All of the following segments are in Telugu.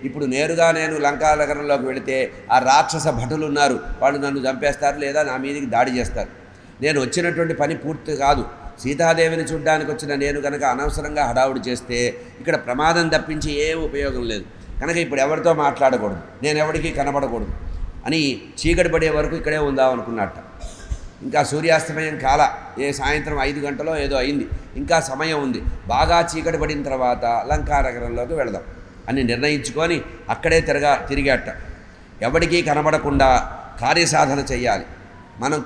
ఇప్పుడు నేరుగా నేను లంకా నగరంలోకి వెళితే ఆ రాక్షస భటులు ఉన్నారు. వాళ్ళు నన్ను చంపేస్తారు లేదా నా మీదకి దాడి చేస్తారు. నేను వచ్చినటువంటి పని పూర్తి కాదు. సీతాదేవిని చూడ్డానికి వచ్చిన నేను కనుక అనవసరంగా హడావుడి చేస్తే ఇక్కడ ప్రమాదం తప్పించి ఏ ఉపయోగం లేదు. కనుక ఇప్పుడు ఎవరితో మాట్లాడకూడదు. నేను ఎవరికి కనబడకూడదు. అని చీకటి పడే వరకు ఇక్కడే ఉందాం అనుకున్నట్ట. ఇంకా సూర్యాస్తమయం కాల ఏ సాయంత్రం ఐదు గంటలో ఏదో అయింది. ఇంకా సమయం ఉంది. బాగా చీకటి పడిన తర్వాత లంకానగరంలోకి వెళదాం. అని నిర్ణయించుకొని అక్కడే తిరగా తిరిగాట. ఎవరికీ కనబడకుండా కార్యసాధన చేయాలి మనం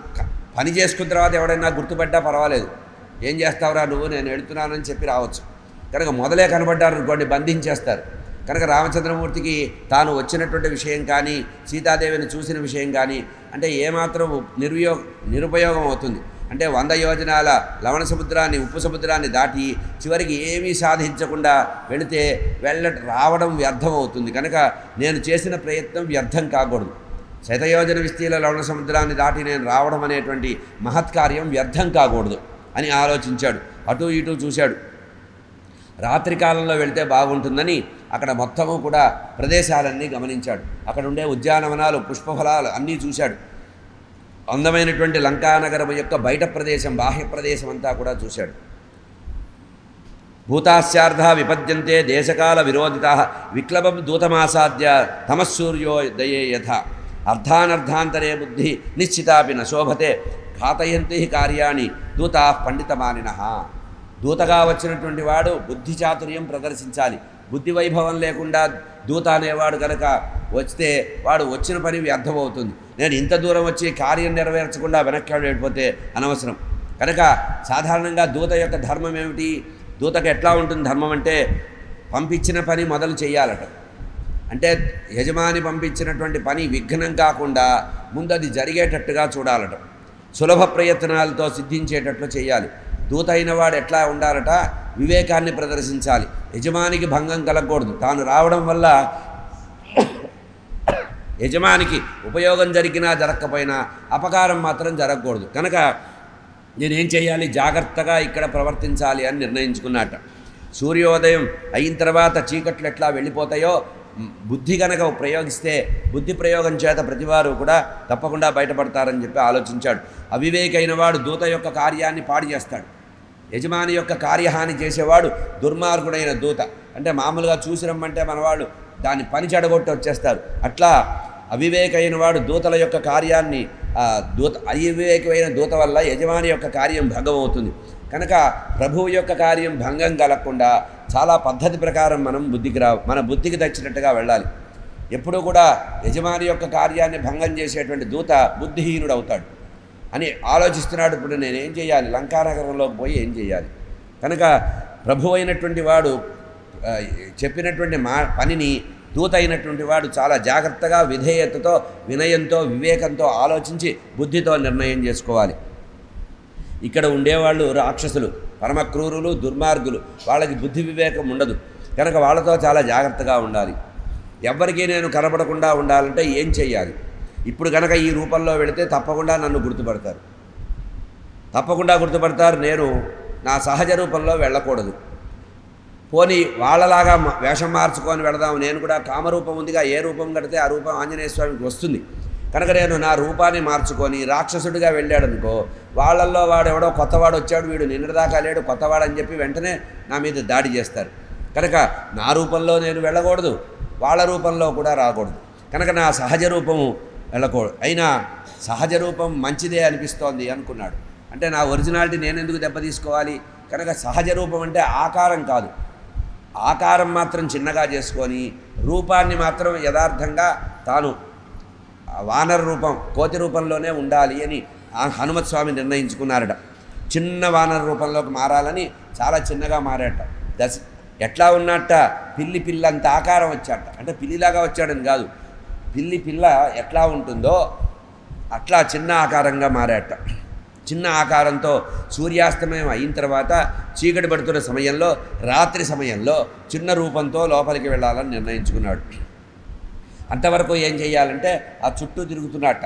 పని చేసుకున్న తర్వాత ఎవడైనా గుర్తుపడ్డా పర్వాలేదు. ఏం చేస్తావురా నువ్వు? నేను వెళుతున్నానని చెప్పి రావచ్చు. కనుక మొదలే కనబడ్డారు అనుకోండి బంధించేస్తారు. కనుక రామచంద్రమూర్తికి తాను వచ్చినటువంటి విషయం కానీ సీతాదేవిని చూసిన విషయం కానీ అంటే ఏమాత్రం నిర్వియోగ నిరుపయోగం అవుతుంది. అంటే వంద యోజనాల లవణ సముద్రాన్ని ఉప్పు సముద్రాన్ని దాటి చివరికి ఏమీ సాధించకుండా వెళితే వెళ్ళ రావడం వ్యర్థం అవుతుంది కనుక నేను చేసిన ప్రయత్నం వ్యర్థం కాకూడదు. శతయోజన విస్తీల లవణ సముద్రాన్ని దాటి నేను రావడం అనేటువంటి మహత్కార్యం వ్యర్థం కాకూడదు అని ఆలోచించాడు. అటు ఇటు చూశాడు. రాత్రి కాలంలో వెళితే బాగుంటుందని అక్కడ మొత్తము కూడా ప్రదేశాలన్నీ గమనించాడు. అక్కడ ఉండే ఉద్యానవనాలు పుష్పఫలాలు అన్నీ చూశాడు. అందమైనటువంటి లంకానగరం యొక్క బయట ప్రదేశం బాహ్య ప్రదేశం అంతా కూడా చూశాడు. భూతాస్యార్థ విపద్యంతే దేశకాల విరోధిత విక్లవం దూతమాసాద్య తమస్సూర్యోదయే యథ. అర్ధానర్ధాంతరే బుద్ధి నిశ్చితాపి నశోభతే ఘాతయంతి కార్యాణి దూతా పండితమానిన. దూతగా వచ్చినటువంటి వాడు బుద్ధి చాతుర్యం ప్రదర్శించాలి. బుద్ధి వైభవం లేకుండా దూత అనేవాడు కనుక వస్తే వాడు వచ్చిన పని వ్యర్థమవుతుంది నేను ఇంత దూరం వచ్చి కార్యం నెరవేర్చకుండా వెనక్కి వెళ్ళిపోతే అనవసరం. కనుక సాధారణంగా దూత యొక్క ధర్మం ఏమిటి? దూతకు ఎట్లా ఉంటుంది ధర్మం అంటే పంపించిన పని మొదలు చేయాలట. అంటే యజమాని పంపించినటువంటి పని విఘ్నం కాకుండా ముందు అది జరిగేటట్టుగా చూడాలట. సులభ ప్రయత్నాలతో సిద్ధించేటట్లు చేయాలి. దూత అయిన వాడు ఎట్లా ఉండాలట? వివేకాన్ని ప్రదర్శించాలి. యజమానికి భంగం కలగకూడదు. తాను రావడం వల్ల యజమానికి ఉపయోగం జరిగినా జరగకపోయినా అపకారం మాత్రం జరగకూడదు. కనుక నేనేం చేయాలి? జాగ్రత్తగా ఇక్కడ ప్రవర్తించాలి అని నిర్ణయించుకున్నట్ట సూర్యోదయం అయిన తర్వాత చీకట్లు ఎట్లా వెళ్ళిపోతాయో బుద్ధి కనుక ప్రయోగిస్తే బుద్ధి ప్రయోగం చేత ప్రతివారు కూడా తప్పకుండా బయటపడతారని చెప్పి ఆలోచించాడు. అవివేకైన వాడు దూత యొక్క కార్యాన్ని పాడు చేస్తాడు. యజమాని యొక్క కార్యహాని చేసేవాడు దుర్మార్గుడైన దూత. అంటే మామూలుగా చూసి రమ్మంటే మనవాళ్ళు దాన్ని పని చెడగొట్టి వచ్చేస్తారు. అట్లా అవివేకైన వాడు దూతల యొక్క కార్యాన్ని దూత అవివేకమైన దూత వల్ల యజమాని యొక్క కార్యం భంగం అవుతుంది కనుక ప్రభువు యొక్క కార్యం భంగం కలగకుండా చాలా పద్ధతి ప్రకారం మనం బుద్ధికి రా మన బుద్ధికి తచ్చినట్టుగా వెళ్ళాలి. ఎప్పుడూ కూడా యజమాని యొక్క కార్యాన్ని భంగం చేసేటువంటి దూత బుద్ధిహీనుడు అవుతాడు అని ఆలోచిస్తున్నాడు. ఇప్పుడు నేను ఏం చేయాలి? లంకానగరంలోకి పోయి ఏం చేయాలి? కనుక ప్రభు అయినటువంటి వాడు చెప్పినటువంటి మా పనిని దూత అయినటువంటి వాడు చాలా జాగ్రత్తగా విధేయతతో వినయంతో వివేకంతో ఆలోచించి బుద్ధితో నిర్ణయం చేసుకోవాలి. ఇక్కడ ఉండేవాళ్ళు రాక్షసులు పరమ క్రూరులు దుర్మార్గులు. వాళ్ళకి బుద్ధి వివేకం ఉండదు. కనుక వాళ్ళతో చాలా జాగ్రత్తగా ఉండాలి. ఎవ్వరికీ నేను కనబడకుండా ఉండాలంటే ఏం చేయాలి ఇప్పుడు కనుక ఈ రూపంలో వెళితే తప్పకుండా నన్ను గుర్తుపడతారు. తప్పకుండా గుర్తుపడతారు. నేను నా సహజ రూపంలో వెళ్ళకూడదు. పోనీ వాళ్ళలాగా వేషం మార్చుకొని వెళదాం. నేను కూడా కామరూపం ఉందిగా ఏ రూపం కడితే ఆ రూపం ఆంజనేయ స్వామికి వస్తుంది. కనుక నేను నా రూపాన్ని మార్చుకొని రాక్షసుడిగా వెళ్ళాడనుకో వాళ్ళల్లో వాడు ఎవడో కొత్తవాడు వచ్చాడు వీడు నిన్నటిదాకా లేడు కొత్తవాడు అని చెప్పి వెంటనే నా మీద దాడి చేస్తారు. కనుక నా రూపంలో నేను వెళ్ళకూడదు వాళ్ళ రూపంలో కూడా రాకూడదు. కనుక నా సహజ రూపము వెళ్ళకూడదు. అయినా సహజ రూపం మంచిదే అనిపిస్తోంది అనుకున్నాడు. అంటే నా ఒరిజినాలిటీ నేను ఎందుకు దెబ్బ తీసుకోవాలి కనుక సహజ రూపం అంటే ఆకారం కాదు. ఆకారం మాత్రం చిన్నగా చేసుకొని రూపాన్ని మాత్రం యథార్థంగా తాను వానర రూపం కోతి రూపంలోనే ఉండాలి అని ఆ హనుమత్ స్వామి నిర్ణయించుకున్నారట. చిన్న వానర రూపంలోకి మారాలని చాలా చిన్నగా మారాట. దశ ఎట్లా ఉన్నట్ట? పిల్లి పిల్ల అంత ఆకారం వచ్చాట. అంటే పిల్లిలాగా వచ్చాడని కాదు. పిల్లి పిల్ల ఎట్లా ఉంటుందో అట్లా చిన్న ఆకారంగా మారాట. చిన్న ఆకారంతో సూర్యాస్తమయం అయిన తర్వాత చీకటి పడుతున్న సమయంలో రాత్రి సమయంలో చిన్న రూపంతో లోపలికి వెళ్ళాలని నిర్ణయించుకున్నాడు. అంతవరకు ఏం చేయాలంటే ఆ చుట్టూ తిరుగుతున్నట్ట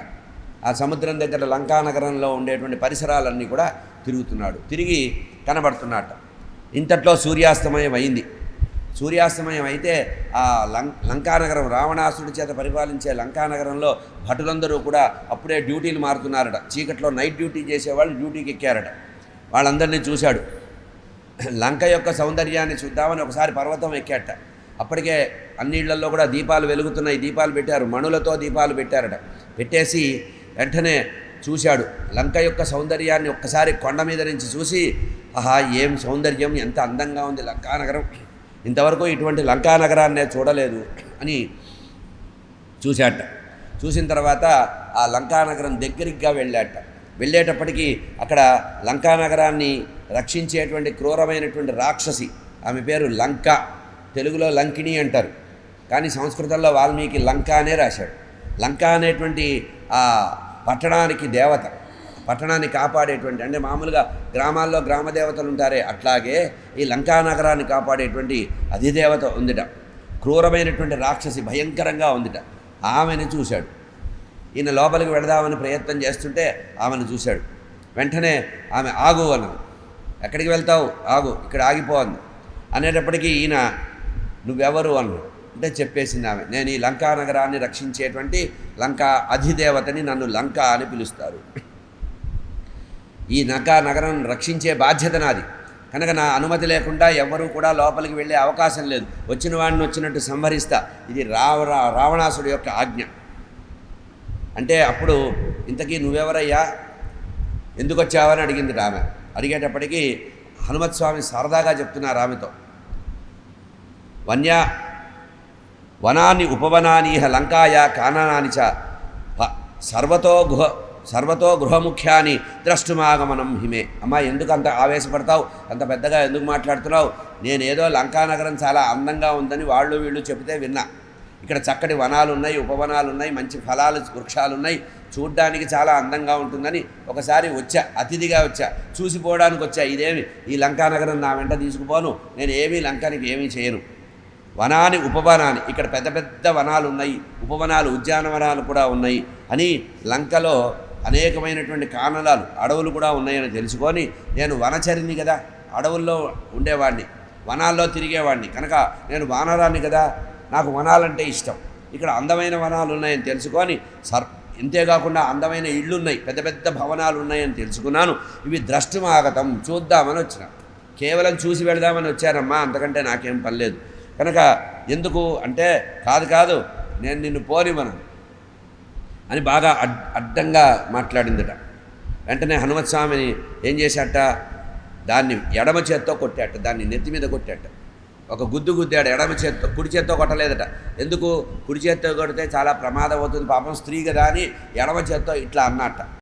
ఆ సముద్రం దగ్గర లంకానగరంలో ఉండేటువంటి పరిసరాలన్నీ కూడా తిరుగుతున్నాడు. తిరిగి కనబడుతున్నట్ట ఇంతట్లో సూర్యాస్తమయం అయింది. సూర్యాస్తమయం అయితే ఆ లం లంకానగరం రావణాసుడి చేత పరిపాలించే లంకానగరంలో భటులందరూ కూడా అప్పుడే డ్యూటీలు మారుతున్నారట. చీకట్లో నైట్ డ్యూటీ చేసేవాళ్ళు డ్యూటీకి ఎక్కారట. వాళ్ళందరినీ చూశాడు. లంక యొక్క సౌందర్యాన్ని చూద్దామని ఒకసారి పర్వతం ఎక్కాట అప్పటికే అన్నిళ్ళలో కూడా దీపాలు వెలుగుతున్నాయి. దీపాలు పెట్టారు. మణులతో దీపాలు పెట్టారట. పెట్టేసి వెంటనే చూశాడు. లంక యొక్క సౌందర్యాన్ని ఒక్కసారి కొండ మీద నుంచి చూసి ఆహా ఏం సౌందర్యం? ఎంత అందంగా ఉంది లంకానగరం. ఇంతవరకు ఇటువంటి లంకా నగరాన్నే చూడలేదు అని చూశాట. చూసిన తర్వాత ఆ లంకానగరం దగ్గరిగా వెళ్ళాట. వెళ్ళేటప్పటికీ అక్కడ లంకానగరాన్ని రక్షించేటువంటి క్రూరమైనటువంటి రాక్షసి ఆమె పేరు లంక తెలుగులో లంకిణి అంటారు. కానీ సంస్కృతంలో వాల్మీకి లంక అనే రాశాడు. లంక అనేటువంటి ఆ పట్టణానికి దేవత. పట్టణాన్ని కాపాడేటువంటి అంటే మామూలుగా గ్రామాల్లో గ్రామదేవతలు ఉంటారే అట్లాగే ఈ లంకా నగరాన్ని కాపాడేటువంటి అధిదేవత ఉందిట. క్రూరమైనటువంటి రాక్షసి భయంకరంగా ఉందిట. ఆమెను చూశాడు. ఈయన లోపలికి వెళదామని ప్రయత్నం చేస్తుంటే ఆమెను చూశాడు. వెంటనే ఆమె ఆగు అన్నది. ఎక్కడికి వెళ్తావు? ఆగు ఇక్కడ ఆగిపోంది అనేటప్పటికీ ఈయన నువ్వెవరు? అన్నాడు. అంటే చెప్పేసింది ఆమె. నేను ఈ లంకా నగరాన్ని రక్షించేటువంటి లంకా అధిదేవతని నన్ను లంక అని పిలుస్తారు. ఈ నగ నగరం రక్షించే బాధ్యత నాది. కనుక నా అనుమతి లేకుండా ఎవ్వరూ కూడా లోపలికి వెళ్ళే అవకాశం లేదు. వచ్చిన వాడిని వచ్చినట్టు సంహరిస్తా. ఇది రావ రావణాసుడి యొక్క ఆజ్ఞ. అంటే అప్పుడు ఇంతకీ నువ్వెవరయ్యా? ఎందుకు వచ్చావని అడిగింది రామె. అడిగేటప్పటికీ హనుమత్ స్వామి సరదాగా చెప్తున్నారు ఆమెతో. వన్య వనాన్ని ఉపవనానీహ లంకాయ కాననాని చ ప- సర్వతో గుహ సర్వతో గృహముఖ్యాని ద్రష్టుమాగమనం హిమే. అమ్మా ఎందుకు అంత ఆవేశపడతావు? అంత పెద్దగా ఎందుకు మాట్లాడుతున్నావు? నేనేదో లంకానగరం చాలా అందంగా ఉందని వాళ్ళు వీళ్ళు చెబితే విన్నా. ఇక్కడ చక్కటి వనాలు ఉన్నాయి ఉపవనాలు ఉన్నాయి మంచి ఫలాలు వృక్షాలు ఉన్నాయి చూడ్డానికి చాలా అందంగా ఉంటుందని ఒకసారి వచ్చా అతిథిగా వచ్చా. చూసిపోవడానికి వచ్చా ఇదేమి? ఈ లంకానగరం నా వెంట తీసుకుపోను. నేను ఏమీ లంకానికి ఏమీ చేయను. వనాన్ని ఉపవనాన్ని ఇక్కడ పెద్ద పెద్ద వనాలు ఉన్నాయి ఉపవనాలు ఉద్యానవనాలు కూడా ఉన్నాయి. అని లంకలో అనేకమైనటువంటి కానలాలు అడవులు కూడా ఉన్నాయని తెలుసుకొని నేను వనచరిని కదా అడవుల్లో ఉండేవాడిని వనాల్లో తిరిగేవాడిని కనుక నేను వానరాన్ని కదా నాకు వనాలంటే ఇష్టం. ఇక్కడ అందమైన వనాలు ఉన్నాయని తెలుసుకొని సర్ ఇంతేకాకుండా అందమైన ఇళ్ళు ఉన్నాయి పెద్ద పెద్ద భవనాలు ఉన్నాయని తెలుసుకున్నాను. ఇవి ద్రష్టమాగతం చూద్దామని వచ్చిన. కేవలం చూసి వెళదామని వచ్చారమ్మా అంతకంటే నాకేం పని లేదు. కనుక ఎందుకు అంటే కాదు కాదు నేను నిన్ను పోనివ్వను. అని బాగా అడ్ అడ్డంగా మాట్లాడిందట. వెంటనే హనుమత్ స్వామిని ఏం చేశాట? దాన్ని ఎడమ చేత్తో కొట్టాట దాన్ని నెత్తి మీద కొట్టాట. ఒక గుద్దు గుద్దాడు ఎడమ చేత్తో కుడి చేత్తో కొట్టలేదట. ఎందుకు? కుడి చేత్తో కొడితే చాలా ప్రమాదం అవుతుంది పాపం స్త్రీ కదా అని ఎడమ చేత్తో ఇట్లా అన్నట్ట